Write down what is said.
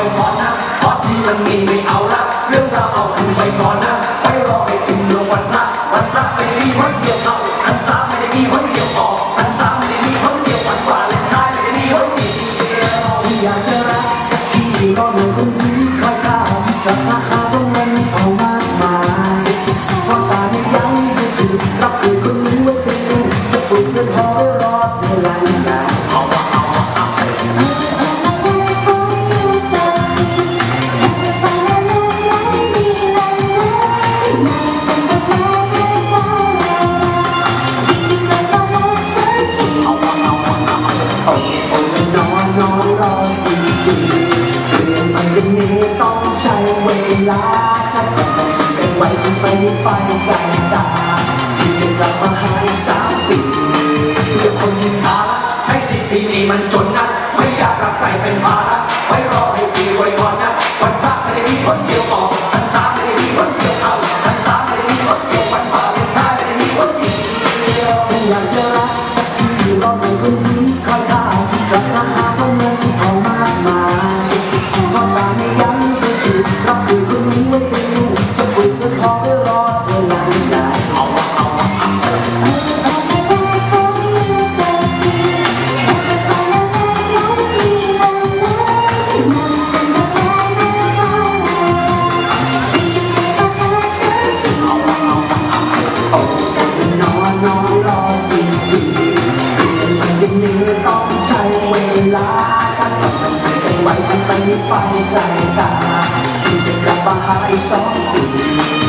อยพอนะพอที่มันมีไม่เอาละเรื่องราวเอาคืนไปก่อน โอ้นอนนอนรอดีเปลี่นมักันนี้ต้องใช้เวลาจะเป็นไว้ไปไปไกลตาที่จะกลับมาหายสามปีเพื่อคนท้าให้สิบปีนี้มันจนนะไม่อยากกลับไปเป็นภาระไว้รอ ไปไกลตาที่จะกลับมาหาอีกสองปี